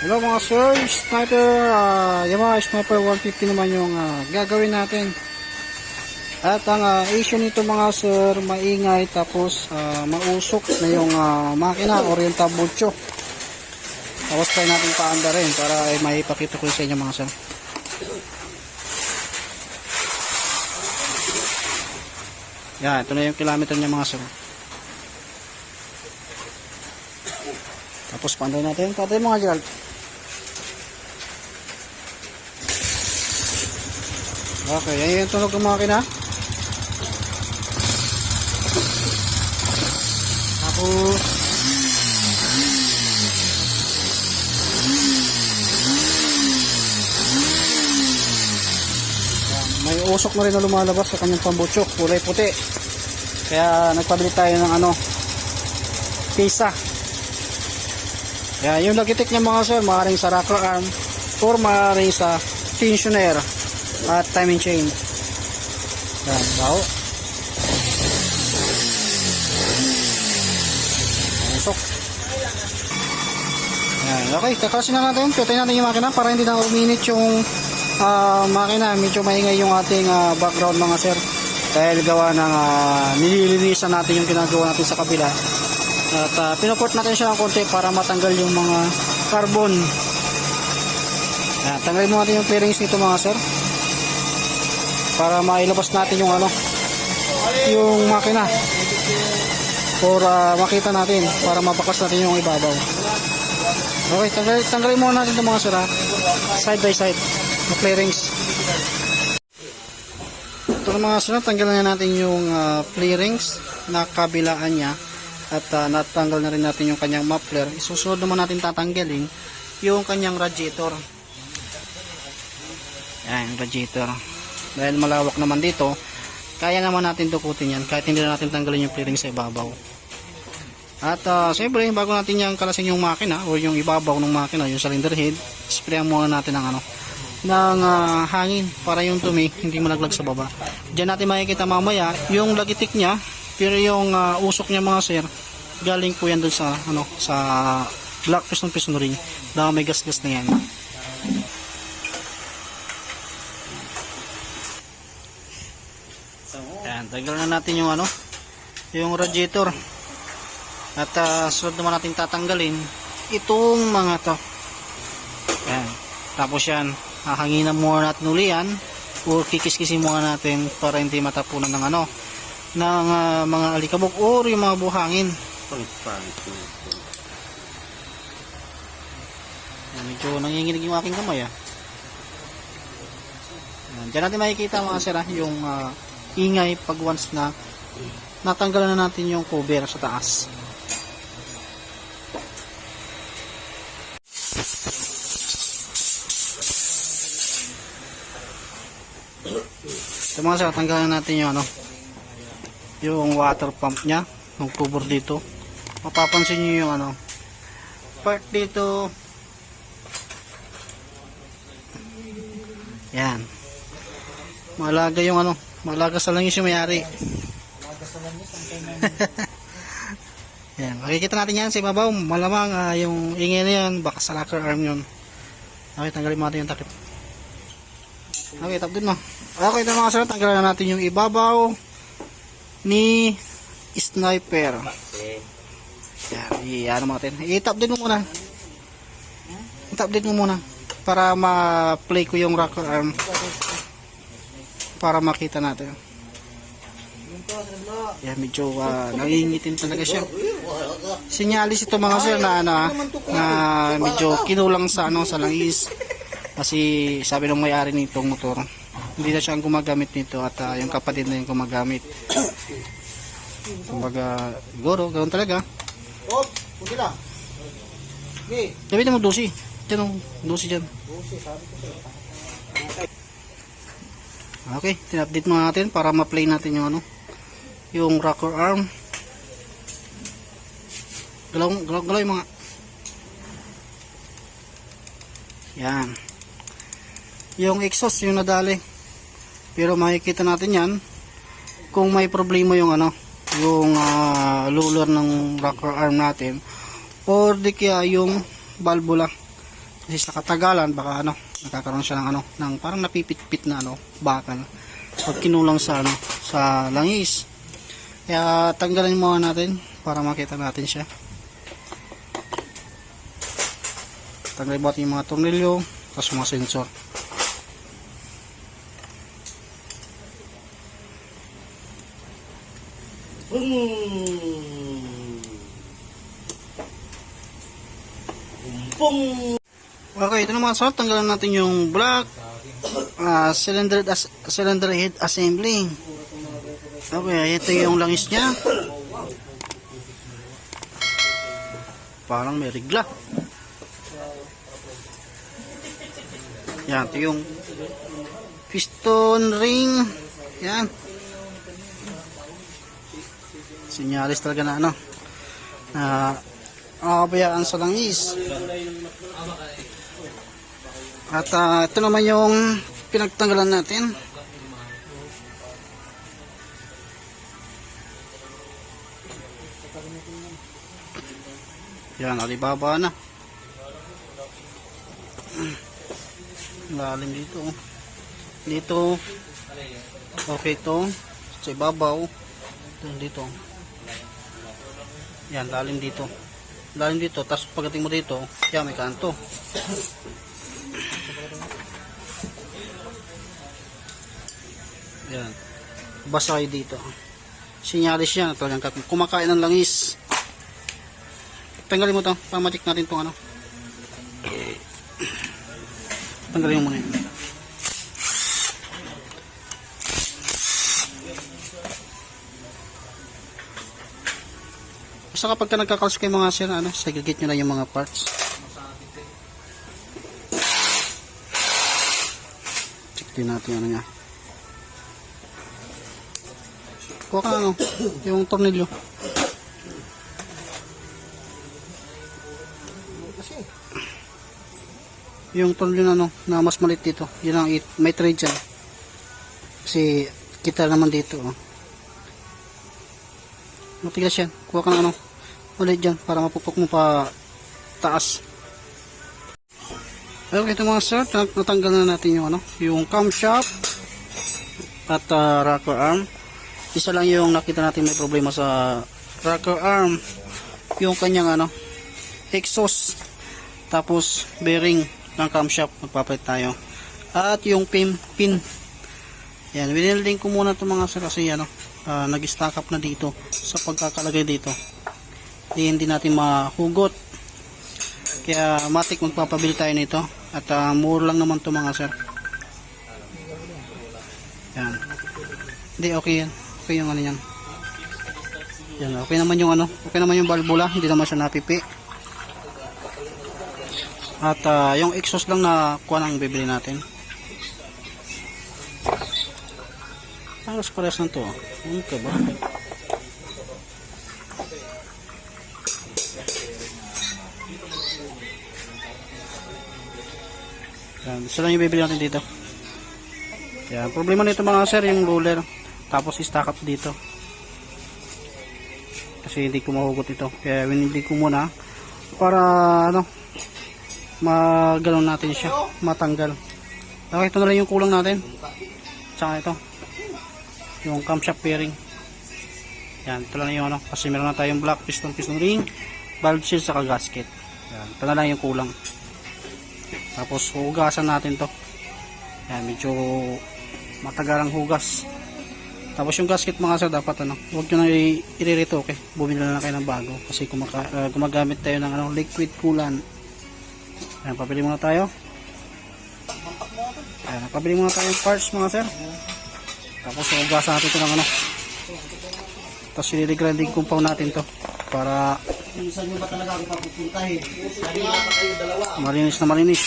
Hello mga sir, sniper, uh, Yamaha Sniper 150 naman yung ah, gagawin natin. At ang ah, issue nito mga sir, maingay tapos ah, mausok na yung ah, makina, Oriental Bucho. Tapos try natin paanda rin para ay maipakita ko sa inyo mga sir. Yan, ito na yung kilometer niya mga sir. Tapos paanda natin, patay mga Gerald. Okay, yan yung tunog ng makina. Tapos, may usok na rin na lumalabas sa kanyang pambutsok, kulay puti. Kaya nagpabili tayo ng ano, pisa. Yan, yung nagitik niya mga sir, maaaring sa rocker arm or maaaring sa tensioner at timing chain. Yan, baho. Usok. Yan, okay, kakasin na natin. Putay natin yung makina para hindi na uminit yung ah, makina. Medyo maingay yung ating ah, background mga sir. Dahil gawa ng uh, nililinisan natin yung ginagawa natin sa kabila. At uh, pinuport natin siya ng konti para matanggal yung mga carbon. Yan, tanggalin mo natin yung clearings nito mga sir para mailabas natin yung ano yung makina. For ah, makita natin para mapakas natin yung ibabaw. Okay tanggal, tanggalin muna natin itong mga sira. Side by side na clearings. Ito na mga sira tanggalan na natin yung uh, clearings na kabilaan niya. At ah, natanggal na rin natin yung kanyang muffler. Isusunod naman natin tatanggalin yung kanyang radiator. Yan radiator dahil malawak naman dito kaya naman natin dukutin yan kahit hindi na natin tanggalin yung clearing sa ibabaw. At uh, siyempre bago natin yung kalasin yung makina o yung ibabaw ng makina yung cylinder head sprayan muna natin ng ano ng ah, hangin para yung tumi hindi malaglag sa baba. Dyan natin makikita mamaya yung lagitik niya pero yung ah, usok niya mga sir galing po yan dun sa ano sa black piston piston ring. Dahil may gas gas na yan Ayan, tagal na natin yung ano, yung radiator. At uh, sunod naman natin tatanggalin itong mga to. Ayan. Tapos yan, hahanginan muna natin uli yan o kikiskisin muna natin para hindi matapunan ng ano ng ah, mga alikabok or yung mga buhangin. Ayan, medyo nanginginig yung aking kamay ah. Diyan natin makikita mga sira yung ah, ingay pag once na natanggalan na natin yung cover sa taas. Sa mga sir, tanggalan natin yung ano, yung water pump niya, yung cover dito. Mapapansin niyo yung ano, part dito. Yan. Malaga yung ano, malaga sa langis yung mayari. yan, makikita natin yan sa ibabaw. Malamang ah, yung ingay na yan, baka sa locker arm yun. Okay, tanggalin mo natin yung takip. Okay, tap din mo. Okay, ito mga sir, tanggalin na natin yung ibabaw ni sniper. Yan, i-ano mo natin. I-tap din mo muna. I-tap din mo muna para ma-play ko yung rocker arm para makita natin. Yan, medyo uh, nangingitin talaga siya. Sinyalis ito mga sir na ano, ah, na medyo kinulang sa ano sa langis. Kasi sabi ng may-ari nitong motor, hindi na siya ang gumagamit nito at ah, yung kapatid na yung gumagamit. Kumbaga, siguro, ganoon talaga. Oh, puti lang. Okay. Gamitin mo dosi. Diyan o, dosi dyan. Okay, tin-update mo natin para ma-play natin yung ano, yung rocker arm. Galaw, galaw, galaw yung mga. Yan. Yung exhaust yung nadali. Pero makikita natin yan kung may problema yung ano, yung ah, luller ng rocker arm natin or di kaya yung valvula Kasi sa katagalan, baka ano, nakakaroon siya ng ano, ng parang napipit-pit na ano, bakal. Pag kinulang sa ano, sa langis. Kaya tanggalin muna natin para makita natin siya. Tanggalin natin yung mga tornilyo, tapos mga sensor. Okay, ito na mga sir, tanggalan natin yung black ah, cylinder, as, cylinder head assembly. Okay, ito yung langis niya. Parang may rigla. Yan, ito yung piston ring. Yan. Sinyalis talaga na ano. Na nakabayaan sa langis. At ah, ito naman yung pinagtanggalan natin. Yan, alibaba na. Lalim dito. oh. Dito. Okay to. Sa ibabaw. Ito, dito. Yan, lalim dito. Lalim dito. Tapos pagdating mo dito, yan, may kanto. Yan. Basa kayo dito. Sinyalis yan. Talagang kak- kumakain ng langis. Tanggalin mo to. Pamatik natin itong ano. Tanggalin mo muna yun. Basta kapag ka nagkakalas kayo mga sir, ano, segregate nyo lang yung mga parts. Check din natin ano niya. Kuha ka ano, yung tornilyo. Yung tornilyo na ano, na mas maliit dito. Yun ang it, may trade dyan. Kasi kita naman dito. Oh. Matigas yan. Kuha ka ng ano, ulit dyan para mapupok mo pa taas. Okay, ito mga sir, nat- natanggal na natin yung ano, yung camshaft at uh, rocker arm. Isa lang yung nakita natin may problema sa rocker arm. Yung kanyang ano, exhaust. Tapos bearing ng camshaft magpapalit tayo. At yung pin, pin. Yan, winilding ko muna itong mga sir kasi ano, ah, nag-stack up na dito sa pagkakalagay dito. Hindi, hindi natin mahugot. Kaya matik magpapabil tayo nito. At uh, mura lang naman to mga sir. Yan. Hindi, okay yan. Okay yung ano yan. Yan, okay naman yung ano. Okay naman yung valvula. Hindi naman siya napipi. At ah, yung exhaust lang na kuha ang bibili natin. Halos pares lang to. Ano ka ba? Yan, isa lang yung bibili natin dito. Yan, problema nito mga sir, yung roller. Tapos i-stack up dito. Kasi hindi ko mahugot ito. Kaya winindi ko muna para ano maganon natin siya, matanggal. Okay, ito na lang yung kulang natin. Tsaka ito. Yung camshaft bearing. Yan, ito lang yung ano. Kasi meron na tayong black piston, piston ring, valve seal, saka gasket. Yan, ito na lang yung kulang. Tapos hugasan natin to. Yan, medyo matagalang hugas. Tapos yung gasket mga sir dapat ano, huwag nyo na i- i-retoke. Bumili na lang kayo ng bago kasi kumaka, uh, gumagamit tayo ng ano, liquid coolant. Yan, pabili muna tayo. Yan, pabili muna tayo ng parts mga sir. Tapos hugasan natin ito ng ano. Tapos i-regrinding compound natin to para Saan nyo ba talaga ako papupuntahin? Malinis na malinis.